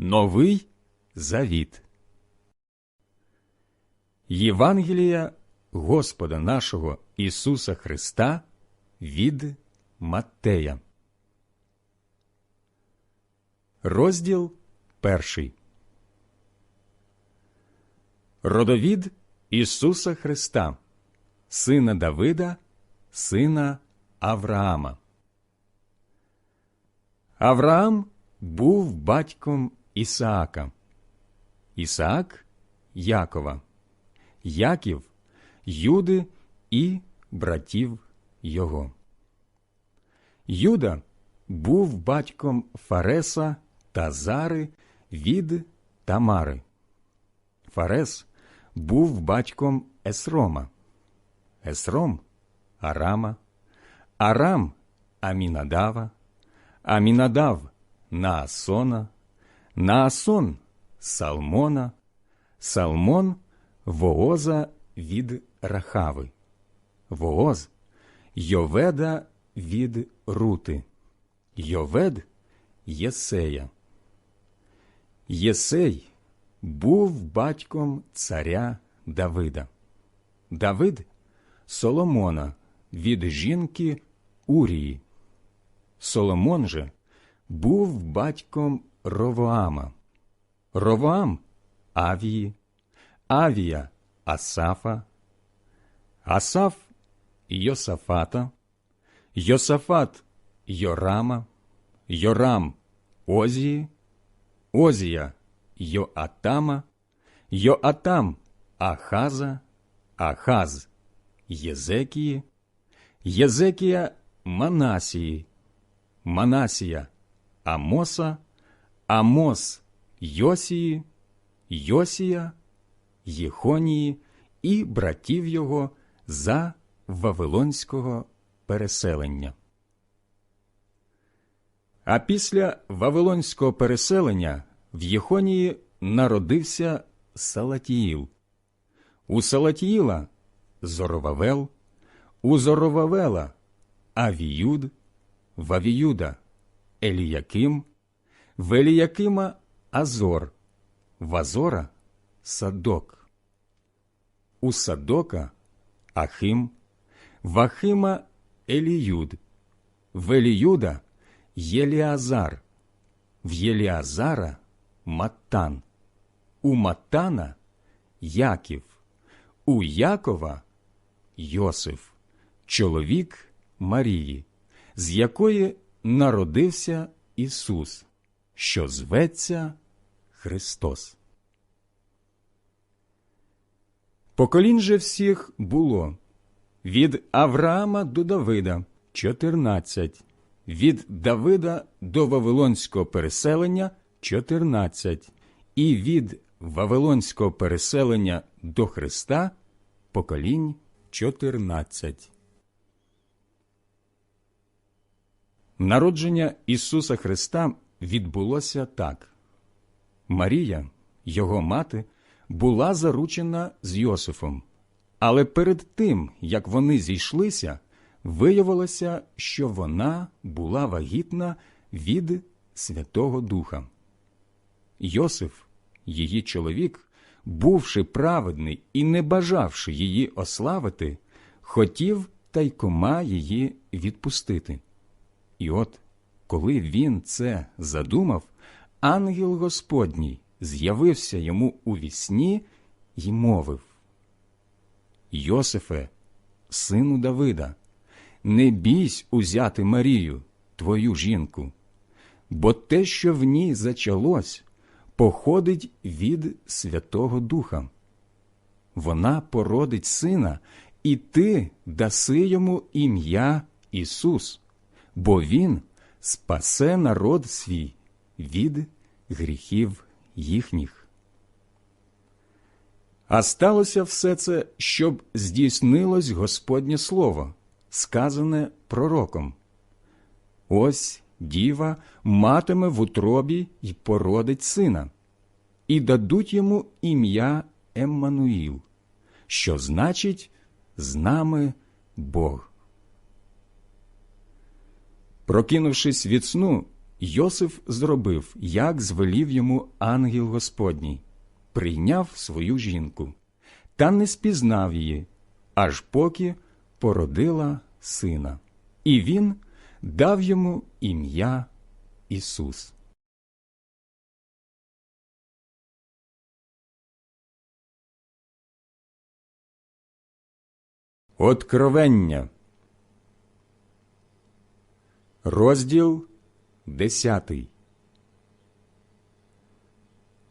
Новий Завіт. Євангелія Господа нашого Ісуса Христа від Маттея. Розділ перший. Родовід Ісуса Христа, сина Давида, сина Авраама. Авраам був батьком Ісаака, Ісаак Якова, Яків Юди і братів його. Юда був батьком Фареса та Зари від Тамари. Фарес був батьком Есрома, Есром Арама, Арам Амінадава, Амінадав Наасона, Наасон Салмона, Салмон Вооза від Рахави, Вооз Йоведа від Рути, Йовед Єсея. Єсей був батьком царя Давида. Давид Соломона від жінки Урії. Соломон же був батьком Ровоама. Ровоам Авії, Авія Асафа, Асаф Йосафата, Йосафат Йорама, Йорам Озії, Озія Йоатама, Йоатам Ахаза, Ахаз Єзекії, Єзекія Манасії, Манасія Амоса, Амос Йосії, Йосія, Єхонії і братів його за Вавилонського переселення. А після Вавилонського переселення в Єхонії народився Салатіїл. У Салатіїла Зоровавел, у Зоровавела Авіюд, в Авіюда Еліяким, в Еліякима Азор, в Азора Садок. У Садока Ахим, в Ахима Еліюд, в Еліюда Єліазар, в Єліазара Маттан, у Маттана Яків, у Якова Йосиф, чоловік Марії, з якої народився Ісус, що зветься Христос. Поколінь же всіх було від Авраама до Давида чотирнадцять, від Давида до Вавилонського переселення чотирнадцять, і від Вавилонського переселення до Христа поколінь чотирнадцять. Народження Ісуса Христа відбулося так. Марія, його мати, була заручена з Йосифом, але перед тим, як вони зійшлися, виявилося, що вона була вагітна від Святого Духа. Йосиф, її чоловік, бувши праведний і не бажавши її ославити, хотів тайкома її відпустити. І от, коли він це задумав, ангел Господній з'явився йому у вісні й мовив Йосифе, сину Давида, не бійсь узяти Марію, твою жінку, бо те, що в ній зачалось, походить від Святого Духа. Вона породить сина, і ти даси йому ім'я Ісус, бо Він спасе народ свій від гріхів їхніх. А сталося все це, щоб здійснилось Господнє Слово, сказане пророком. Ось діва матиме в утробі й породить сина, і дадуть йому ім'я Еммануїл, що значить з нами Бог. Прокинувшись від сну, Йосиф зробив, як звелів йому ангел Господній, прийняв свою жінку, та не спізнав її, аж поки породила сина, і він дав йому ім'я Ісус. Откровення. Розділ десятий.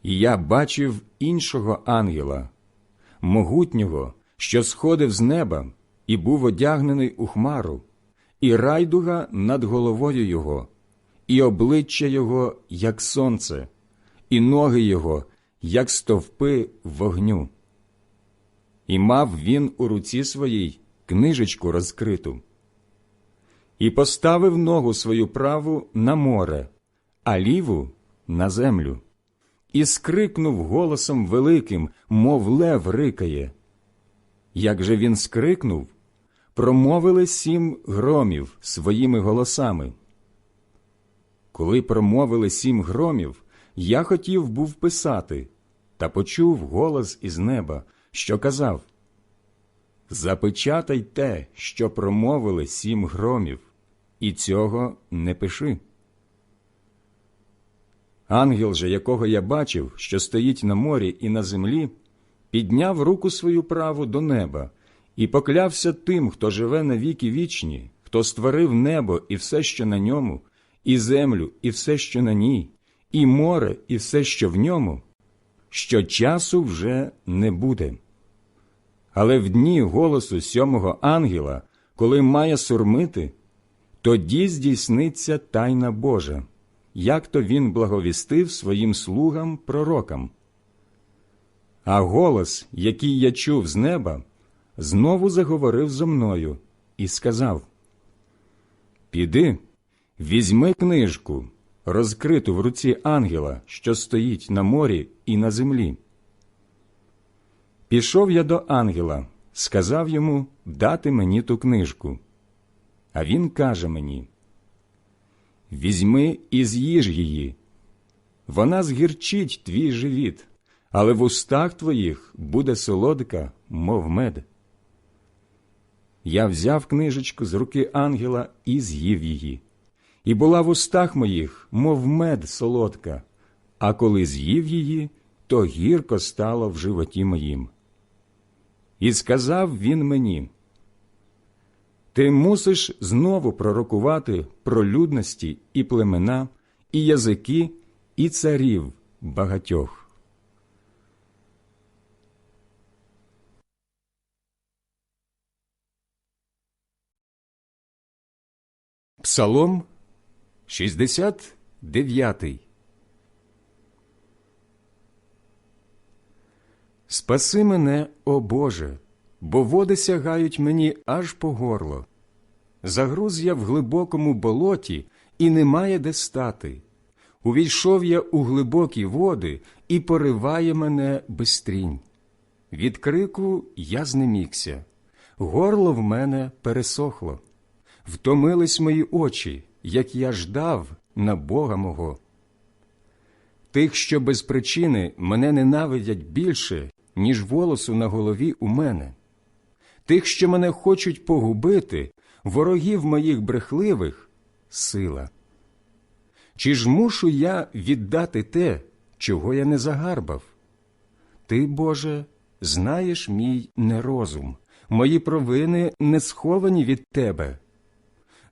І я бачив іншого ангела, могутнього, що сходив з неба, і був одягнений у хмару, і райдуга над головою його, і обличчя його, як сонце, і ноги його, як стовпи вогню. І мав він у руці своїй книжечку розкриту. І поставив ногу свою праву на море, а ліву на землю, і скрикнув голосом великим, мов лев рикає. Як же він скрикнув, промовили сім громів своїми голосами. Коли промовили сім громів, я хотів був писати, та почув голос із неба, що казав Запечатай те, що промовили сім громів, і цього не пиши. Ангел же, якого я бачив, що стоїть на морі і на землі, підняв руку свою праву до неба і поклявся тим, хто живе на віки вічні, хто створив небо і все, що на ньому, і землю, і все, що на ній, і море, і все, що в ньому, що часу вже не буде. Але в дні голосу сьомого ангела, коли має сурмити, тоді здійсниться тайна Божа, як то він благовістив своїм слугам пророкам. А голос, який я чув з неба, знову заговорив зо мною і сказав Піди, візьми книжку, розкриту в руці ангела, що стоїть на морі і на землі. Пішов я до ангела, сказав йому дати мені ту книжку. А він каже мені Візьми і з'їж її. Вона згірчить твій живіт, але в устах твоїх буде солодка, мов мед. Я взяв книжечку з руки ангела і з'їв її, і була в устах моїх, мов мед солодка, а коли з'їв її, то гірко стало в животі моїм. І сказав він мені, Ти мусиш знову пророкувати про людності і племена, і язики, і царів багатьох. Псалом 69 Спаси мене, о Боже, бо води сягають мені аж по горло. Загруз я в глибокому болоті, і немає де стати. Увійшов я у глибокі води і пориває мене безстрінь. Від крику я знемігся, горло в мене пересохло. Втомились мої очі, як я ждав на Бога мого. Тих, що без причини мене ненавидять більше, ніж волосу на голові у мене. Тих, що мене хочуть погубити, ворогів моїх брехливих сила. Чи ж мушу я віддати те, чого я не загарбав? Ти, Боже, знаєш мій нерозум, мої провини не сховані від Тебе.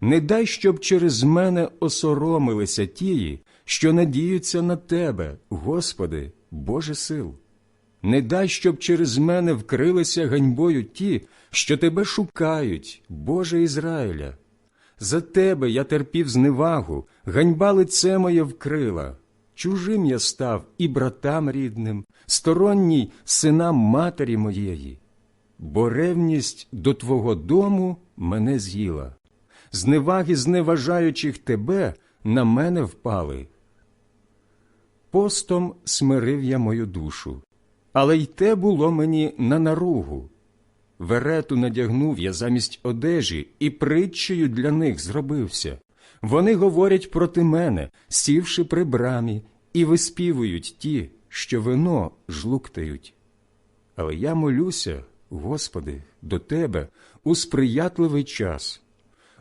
Не дай, щоб через мене осоромилися тії, що надіються на Тебе, Господи, Боже сил. Не дай, щоб через мене вкрилися ганьбою ті, що тебе шукають, Боже Ізраїля. За тебе я терпів зневагу, ганьба лице моє вкрила. Чужим я став і братам рідним, сторонній синам матері моєї, бо ревність до Твого дому мене з'їла. Зневаги, зневажаючих тебе, на мене впали. Постом смирив я мою душу, але й те було мені на наругу. Верету надягнув я замість одежі і притчею для них зробився. Вони говорять проти мене, сівши при брамі, і виспівують ті, що вино жлуктають. Але я молюся, Господи, до Тебе у сприятливий час.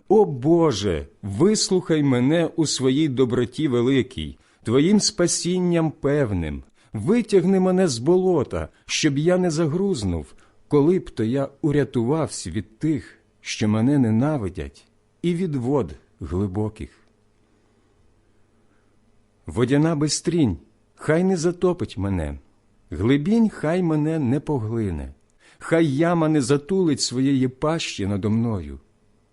О Боже, вислухай мене у своїй доброті великій, Твоїм спасінням певним, витягни мене з болота, щоб я не загрузнув, коли б то я урятувався від тих, що мене ненавидять, і від вод глибоких. Водяна бистрінь, хай не затопить мене, глибінь хай мене не поглине, хай яма не затулить своєї пащі надо мною.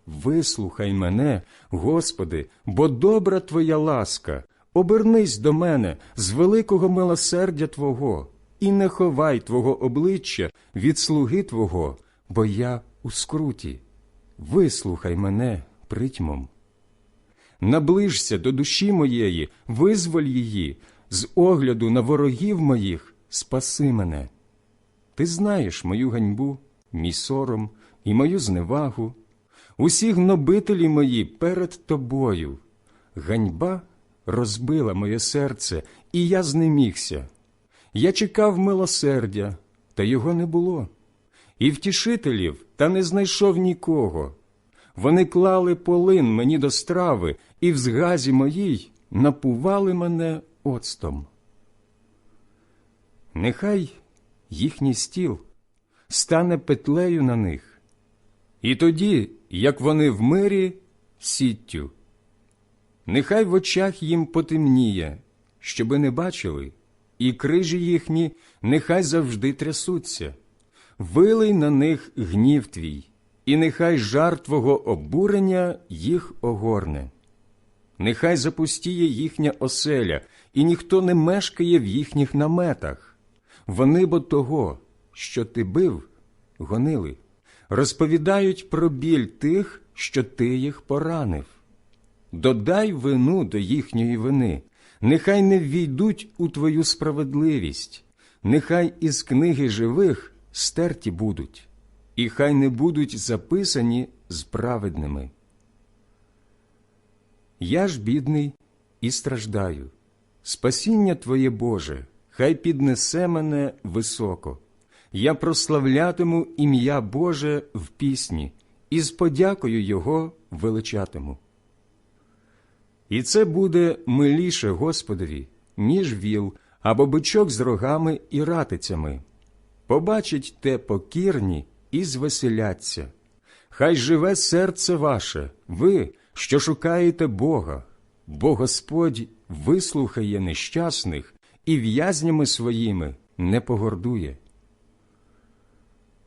Вислухай мене, Господи, бо добра Твоя ласка, обернись до мене з великого милосердя Твого, і не ховай Твого обличчя від слуги Твого, бо я у скруті. Вислухай мене притьмом. Наближся до душі моєї, визволь її, з огляду на ворогів моїх спаси мене. Ти знаєш мою ганьбу, мій сором і мою зневагу, усі гнобителі мої перед тобою. Ганьба розбила моє серце, і я знемігся. Я чекав милосердя, та його не було, і втішителів, та не знайшов нікого. Вони клали полин мені до страви, і в згазі моїй напували мене оцтом. Нехай їхній стіл стане петлею на них, і тоді, як вони в мирі, сіттю. Нехай в очах їм потемніє, щоби не бачили, і крижі їхні нехай завжди трясуться, вилий на них гнів твій, і нехай жар твого обурення їх огорне. Нехай запустіє їхня оселя, і ніхто не мешкає в їхніх наметах. Вони бо того, що ти бив, гонили, розповідають про біль тих, що ти їх поранив. Додай вину до їхньої вини, нехай не ввійдуть у твою справедливість, нехай із книги живих стерті будуть, і хай не будуть записані з праведними. Я ж бідний і страждаю. Спасіння Твоє Боже, хай піднесе мене високо. Я прославлятиму ім'я Боже в пісні і з подякою Його величатиму. І це буде миліше Господові, ніж віл або бичок з рогами і ратицями. Побачить те покірні і звеселяться. Хай живе серце ваше, ви, що шукаєте Бога, бо Господь вислухає нещасних і в'язнями своїми не погордує.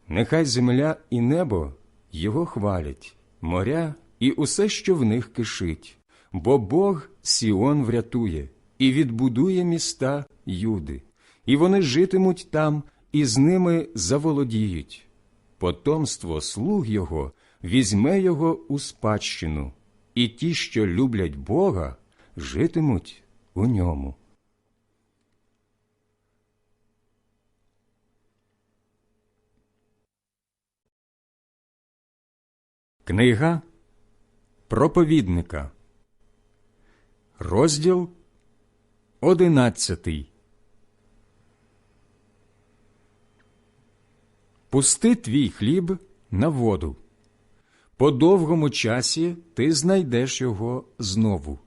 Нехай земля і небо його хвалять, моря і усе, що в них кишить, бо Бог Сіон врятує і відбудує міста Юди, і вони житимуть там, і з ними заволодіють. Потомство слуг його візьме його у спадщину, і ті, що люблять Бога, житимуть у ньому. Книга проповідника, розділ одинадцятий. Пусти твій хліб на воду. По довгому часі ти знайдеш його знову.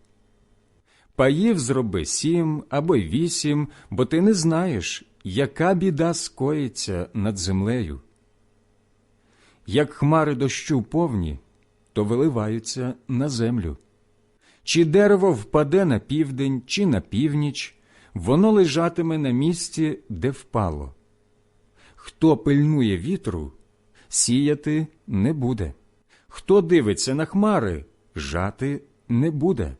Паїв зроби сім або вісім, бо ти не знаєш, яка біда скоїться над землею. Як хмари дощу повні, то виливаються на землю. Чи дерево впаде на південь, чи на північ, воно лежатиме на місці, де впало. Хто пильнує вітру, сіяти не буде. Хто дивиться на хмари, жати не буде.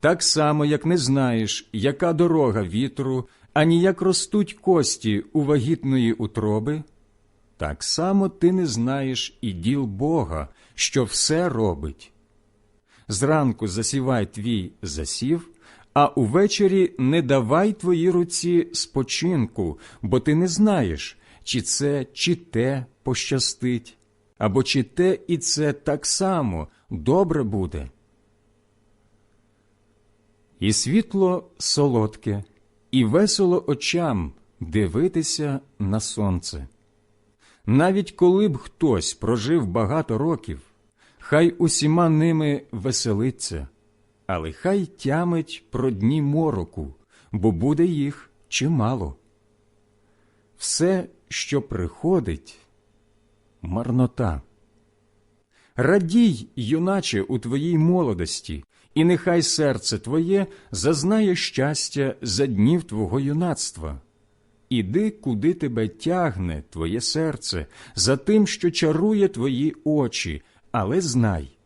Так само, як не знаєш, яка дорога вітру, ані як ростуть кості у вагітної утроби, так само ти не знаєш і діл Бога, що все робить. Зранку засівай твій засів, а увечері не давай твоїй руці спочинку, бо ти не знаєш, чи це, чи те пощастить, або чи те і це так само добре буде. І світло солодке, і весело очам дивитися на сонце. Навіть коли б хтось прожив багато років, хай усіма ними веселиться, але хай тямить про дні мороку, бо буде їх чимало. Все, що приходить, марнота. Радій, юначе, у твоїй молодості, і нехай серце твоє зазнає щастя за днів твого юнацтва. Іди, куди тебе тягне твоє серце, за тим, що чарує твої очі, але знай,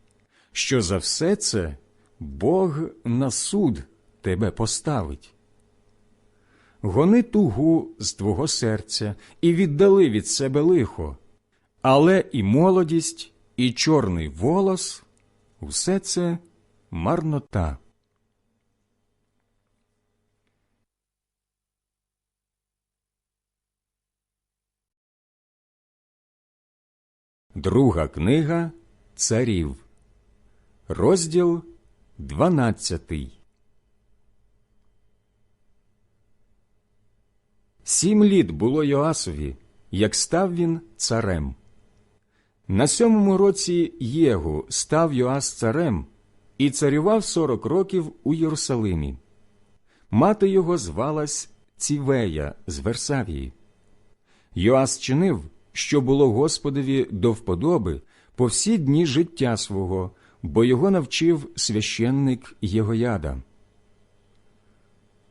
що за все це Бог на суд тебе поставить. Гони тугу з твого серця і віддали від себе лихо, але і молодість, і чорний волос усе це марнота. Друга книга Царів, розділ дванадцятий. Сім літ було Йоасові, як став він царем. На сьомому році Єгу став Йоас царем і царював сорок років у Єрусалимі. Мати його звалась Цівея з Версавії. Йоас чинив, що було Господові до вподоби по всі дні життя свого, бо його навчив священник Єгояда.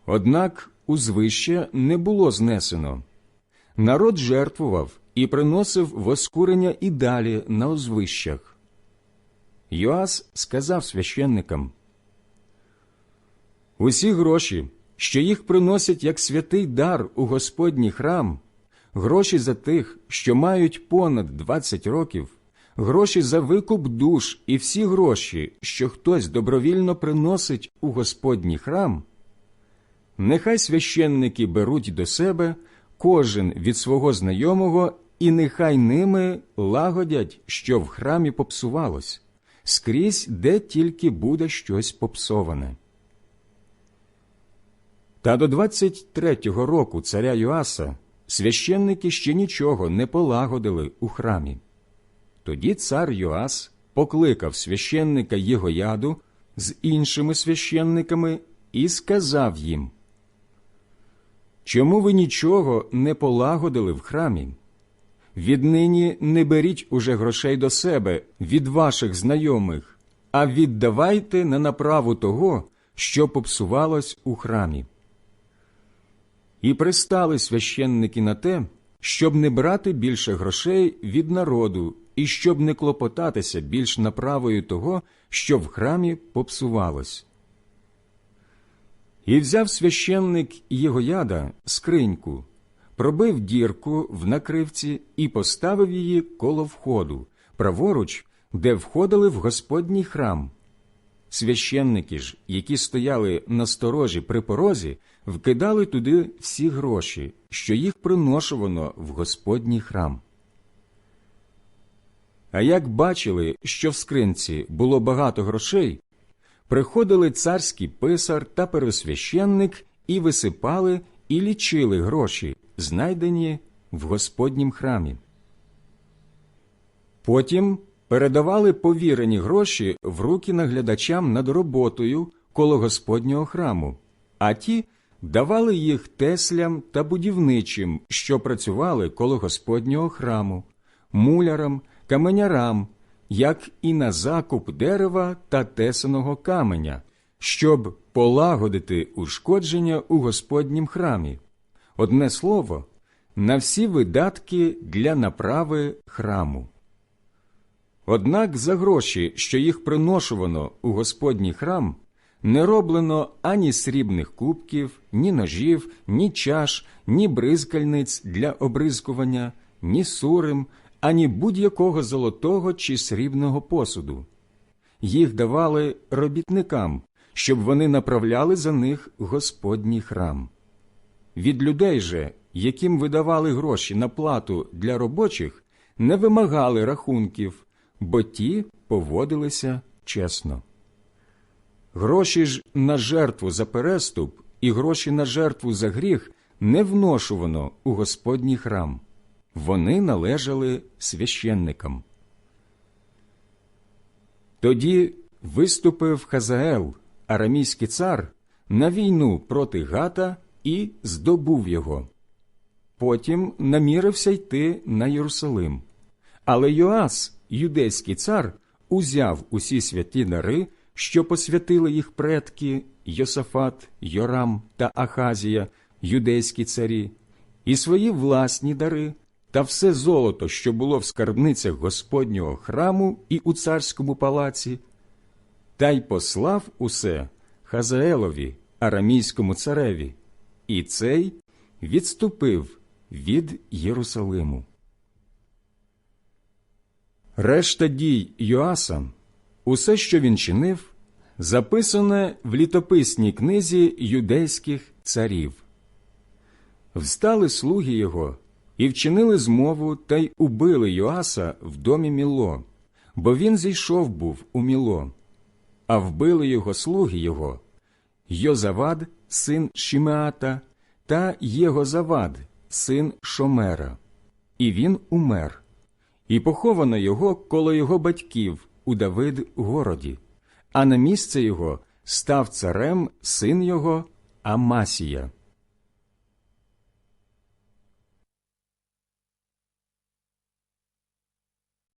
Однак узвище не було знесено. Народ жертвував і приносив воскурення і далі на узвищах. Йоас сказав священникам Усі гроші, що їх приносять як святий дар у Господній храм, гроші за тих, що мають понад 20 років, гроші за викуп душ і всі гроші, що хтось добровільно приносить у Господній храм, нехай священники беруть до себе кожен від свого знайомого, і нехай ними лагодять, що в храмі попсувалось, скрізь, де тільки буде щось попсоване. Та до 23-го року царя Йоаса священники ще нічого не полагодили у храмі. Тоді цар Йоас покликав священника Єгояду з іншими священниками і сказав їм Чому ви нічого не полагодили в храмі? Віднині не беріть уже грошей до себе від ваших знайомих, а віддавайте на направу того, що попсувалось у храмі. І пристали священники на те, щоб не брати більше грошей від народу і щоб не клопотатися більш направою того, що в храмі попсувалось. І взяв священник Єгояда скриньку, пробив дірку в накривці і поставив її коло входу, праворуч, де входили в Господній храм. Священники ж, які стояли на сторожі при порозі, вкидали туди всі гроші, що їх приношувано в Господній храм. А як бачили, що в скринці було багато грошей, приходили царський писар та первосвященник і висипали і лічили гроші, знайдені в Господнім храмі. Потім передавали повірені гроші в руки наглядачам над роботою коло Господнього храму, а ті давали їх теслям та будівничим, що працювали коло Господнього храму, мулярам, каменярам, як і на закуп дерева та тесаного каменя, щоб полагодити ушкодження у Господнім храмі. Одне слово, на всі видатки для направи храму. Однак за гроші, що їх приношувано у Господній храм, не роблено ані срібних кубків, ні ножів, ні чаш, ні бризкальниць для обризкування, ні сурим, ані будь-якого золотого чи срібного посуду. Їх давали робітникам, щоб вони направляли за них Господній храм. Від людей же, яким видавали гроші на плату для робочих, не вимагали рахунків, бо ті поводилися чесно. Гроші ж на жертву за переступ і гроші на жертву за гріх не вношувано у Господній храм. Вони належали священникам. Тоді виступив Хазаел, арамійський цар, на війну проти Гата і здобув його. Потім намірився йти на Єрусалим. Але Йоас, юдейський цар, узяв усі святі дари, що посвятили їх предки Йосафат, Йорам та Ахазія, юдейські царі, і свої власні дари, та все золото, що було в скарбницях Господнього храму і у царському палаці, та й послав усе Хазаелові, арамійському цареві, і цей відступив від Єрусалиму. Решта дій Йоаса, усе, що він чинив, записане в літописній книзі юдейських царів. Встали слуги його і вчинили змову та й убили Йоаса в домі Міло, бо він зійшов був у Міло, а вбили його слуги його Йозавад, син Шімеата, та Єгозавад, син Шомера, і він умер. І поховано його коло його батьків у Давид городі, а на місце його став царем син його Амасія.